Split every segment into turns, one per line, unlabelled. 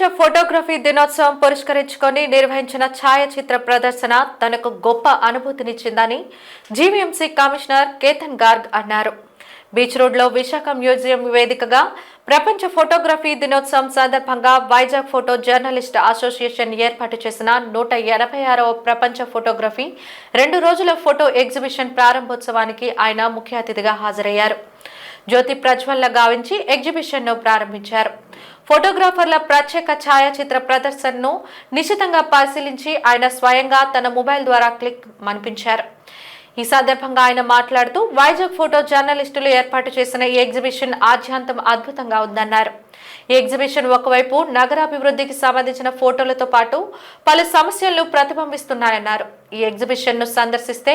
ప్రపంచ ఫోటోగ్రఫీ దినోత్సవం పురస్కరించుకొని నిర్వహించిన ఛాయాచిత్ర ప్రదర్శన తనకు గొప్ప అనుభూతినిచ్చిందని జీవీఎంసీ కమిషనర్ కేతన్ గార్గ్ అన్నారు. బీచ్ రోడ్లో విశాఖ మ్యూజియం వేదికగా ప్రపంచ ఫోటోగ్రఫీ దినోత్సవం సందర్భంగా వైజాగ్ ఫోటో జర్నలిస్ట్ అసోసియేషన్ ఏర్పాటు చేసిన నూట ఎనభై ఆరవ ప్రపంచ ఫోటోగ్రఫీ రెండు రోజుల ఫోటో ఎగ్జిబిషన్ ప్రారంభోత్సవానికి ఆయన ముఖ్య అతిథిగా హాజరయ్యారు. జ్యోతి ప్రజ్వల్ల గావించి ఎగ్జిబిషన్ను ప్రారంభించారు. ఫోటోగ్రాఫర్ల ప్రత్యేక ఛాయాచిత్ర ప్రదర్శనను నిశితంగా పరిశీలించి ఆయన స్వయంగా తన మొబైల్ ద్వారా క్లిక్ మనిపించారు. ఈ సందర్భంగా ఆయన మాట్లాడుతూ వైజాగ్ ఫోటో జర్నలిస్టులు ఏర్పాటు చేసిన ఈ ఎగ్జిబిషన్ ఆద్యాంతం అద్భుతంగా ఉందన్నారు. ఈ ఎగ్జిబిషన్ ఒకవైపు నగరాభివృద్ధికి సంబంధించిన ఫోటోలతో పాటు పలు సమస్యలను ప్రతిబింబిస్తున్నాయన్నారు. ఈ ఎగ్జిబిషన్ను సందర్శిస్తే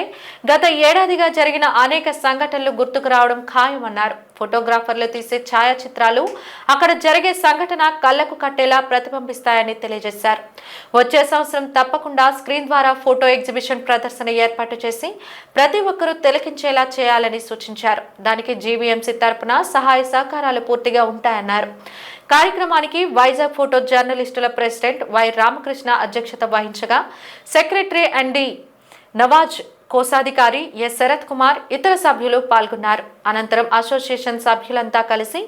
గత ఏడాదిగా జరిగిన అనేక సంఘటనలు గుర్తుకు రావడం ఖాయమన్నారు. ఫోటోగ్రాఫర్లు తీసే ఛాయాచిత్రాలు అక్కడ జరిగే సంఘటన కళ్ళకు కట్టేలా ప్రతిబింబిస్తాయని తెలియజేశారు. వచ్చే సంవత్సరం తప్పకుండా స్క్రీన్ ద్వారా ఫోటో ఎగ్జిబిషన్ ప్రదర్శన ఏర్పాటు చేసి ప్రతి ఒక్కరూ తిలకించేలా చేయాలని సూచించారు. దానికి జీవీఎంసీ తరపున సహాయ సహకారాలు పూర్తిగా ఉంటాయన్నారు. కార్యక్రమానికి వైజాగ్ ఫోటో జర్నలిస్టుల ప్రెసిడెంట్ వై రామకృష్ణ అధ్యక్షత వహించగా సెక్రటరీ అండ్ నవాజ్ కోశాధికారి ఎస్ శరత్ కుమార్ ఇతర సభ్యులు పాల్గొన్నారు. అనంతరం అసోసియేషన్ సభ్యులంతా కలిసి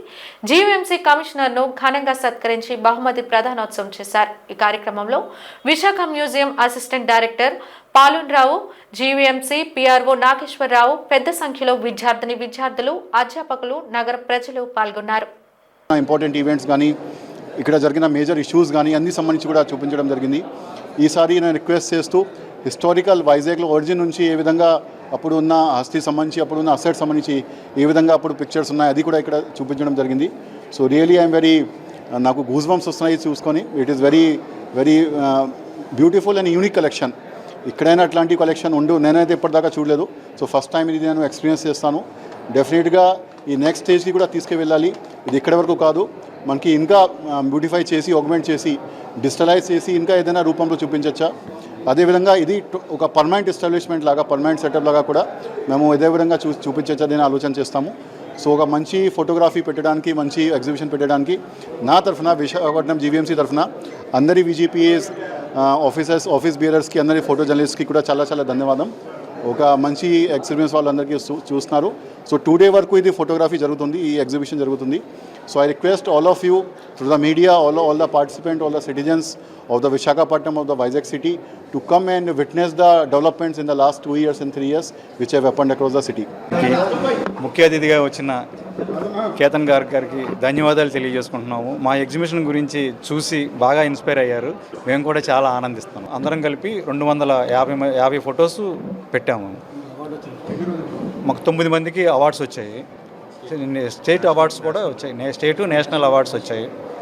జీవీఎంసీ కమిషనర్ను ఘనంగా సత్కరించి బహుమతి ప్రధానోత్సవం చేశారు. ఈ కార్యక్రమంలో Visakha museum assistant director Palunrao GVMC PRO Nageswararao పెద్ద సంఖ్యలో విద్యార్థిని విద్యార్థులు అధ్యాపకులు నగర ప్రజలు పాల్గొన్నారు.
ఇంపార్టెంట్ ఈవెంట్స్ కానీ ఇక్కడ జరిగిన మేజర్ ఇష్యూస్ కానీ అన్ని సంబంధించి కూడా చూపించడం జరిగింది. ఈసారి నేను రిక్వెస్ట్ చేస్తూ హిస్టారికల్ వైజాగ్లో ఒరిజిన్ నుంచి ఏ విధంగా అప్పుడు ఉన్న ఆస్తి సంబంధించి అప్పుడు ఉన్న అసెట్ సంబంధించి ఏ విధంగా అప్పుడు పిక్చర్స్ ఉన్నాయి అది కూడా ఇక్కడ చూపించడం జరిగింది. సో రియలీ ఐఎమ్ వెరీ నాకు గూజ్ బంప్స్ వస్తున్నాయి చూసుకొని. It is very very beautiful and unique collection ఇక్కడైనా అట్లాంటి కలెక్షన్ ఉండు నేనైతే ఇప్పటిదాకా చూడలేదు. సో ఫస్ట్ టైం ఇది నేను ఎక్స్పీరియన్స్ చేస్తాను. డెఫినెట్గా ఈ నెక్స్ట్ స్టేజ్కి కూడా తీసుకువెళ్ళాలి. ఇది ఎక్కడి వరకు కాదు. మనకి ఇంకా బ్యూటిఫై చేసి ఆగ్మెంట్ చేసి డిజిటలైజ్ చేసి ఇంకా ఏదైనా రూపంలో చూపించవచ్చా అదేవిధంగా ఇది ఒక పర్మనెంట్ ఎస్టాబ్లిష్మెంట్ లాగా పర్మనెంట్ సెటప్ లాగా కూడా మేము ఇదే విధంగా చూ చూపించచ్చని ఆలోచన చేస్తాము. సో ఒక మంచి ఫోటోగ్రఫీ పెట్టడానికి మంచి ఎగ్జిబిషన్ పెట్టడానికి నా తరఫున విశాఖపట్నం జీవీఎంసీ తరఫున అందరి విజిపిఎస్ ఆఫీసర్స్ ఆఫీస్ బీరర్స్కి అందరి ఫోటో జర్నలిస్ట్కి కూడా చాలా చాలా ధన్యవాదం. ఒక మంచి ఎక్స్పీరియన్స్ వాళ్ళందరికీ చూ- చూస్తున్నారు. సో టూ డే వరకు ఇది ఫోటోగ్రఫీ జరుగుతుంది ఈ ఎగ్జిబిషన్ జరుగుతుంది. So I request all of you through the media all all the participant all the citizens of the Visakhapatnam of the Vizag city to come and witness the developments in the last two years and three years which have happened across the city.
ముఖ్య అతిథిగా వచ్చిన కేతన్ గారు గారికి ధన్యవాదాలు తెలియజేసుకుంటున్నాము. మా exhibition గురించి చూసి బాగా ఇన్స్పైర్ అయ్యారు. మేము కూడా చాలా ఆనందిస్తాం అందరం కలిపి రెండు వందల యాభై మ- యాభై ఫొటోస్ పెట్టాము. మాకు తొమ్మిది మందికి అవార్డ్స్ వచ్చాయి. స్టేట్ అవార్డ్స్ కూడా వచ్చాయి. నే- స్టేట్ నేషనల్ అవార్డ్స్ వచ్చాయి.